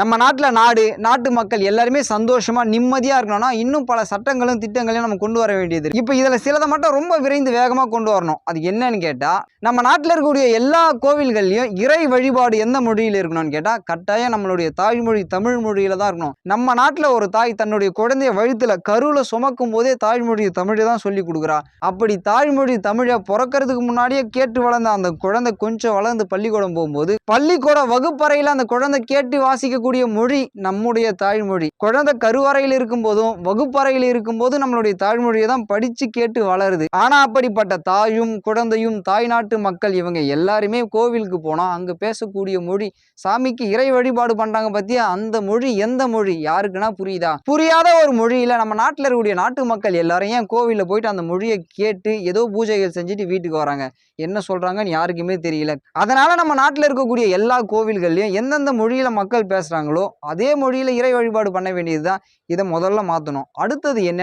நம்ம நாட்டில் நாடு நாட்டு மக்கள் எல்லாருமே சந்தோஷமாக நிம்மதியாக இருக்கணும்னா இன்னும் பல சட்டங்களும் திட்டங்களையும் நம்ம கொண்டு வர வேண்டியது இப்போ இதில் சிலதை மட்டும் ரொம்ப விரைந்து வேகமாக கொண்டு வரணும். அது என்னன்னு கேட்டால் நம்ம நாட்டில் இருக்கக்கூடிய எல்லா கோவில்கள்லையும் இறை வழிபாடு எந்த மொழியில் இருக்கணும்னு கேட்டால் கட்டாயம் நம்மளுடைய தாய்மொழி தமிழ் மொழியில் தான் இருக்கணும். நம்ம நாட்டில் ஒரு தாய் தன்னுடைய குழந்தைய வழுத்தில் கருவில் சுமக்கும் போதே தாய்மொழி தமிழை தான் சொல்லி கொடுக்குறா. அப்படி தாய்மொழி தமிழை பிறக்கறதுக்கு முன்னாடியே கேட்டு வளர்ந்த அந்த குழந்தை கொஞ்சம் வளர்ந்து பள்ளிக்கூடம் போகும்போது பள்ளிக்கூட வகுப்பறையில் அந்த குழந்தை கேட்டு வாசிக்கக்கூடிய மொழி நம்முடைய தாய்மொழி. குழந்தை கருவறையில் இருக்கும் போதும் வகுப்பறையில் இருக்கும் போது நம்மளுடைய தாய்மொழியை தான் படிச்சு கேட்டு வளருது. ஆனா அப்படிப்பட்ட தாயும் குழந்தையும் தாய்நாட்டு மக்கள் இவங்க எல்லாருமே கோவிலுக்கு போனா அங்க பேசக்கூடிய மொழி சாமிக்கு இறை வழிபாடு பண்றாங்க பத்தியா? அந்த மொழி எந்த மொழி? யாருக்குன்னா புரியுதா? புரியாத ஒரு மொழியில நம்ம நாட்டில் இருக்கக்கூடிய நாட்டு மக்கள் எல்லாரும் ஏன் கோவிலில் போயிட்டு அந்த மொழியை கேட்டு ஏதோ பூஜைகள் செஞ்சுட்டு வீட்டுக்கு வராங்க? என்ன சொல்றாங்கன்னு யாருக்குமே தெரியல. அதனால நம்ம நாட்டில் இருக்கக்கூடிய எல்லா கோவில்கள்லையும் எந்தெந்த மொழியில மக்கள் பண்ணுறாங்களோ அதே மொழியில் இறை வழிபாடு பண்ண வேண்டியதுதான் இதை முதல்ல மாற்றணும் அடுத்தது என்ன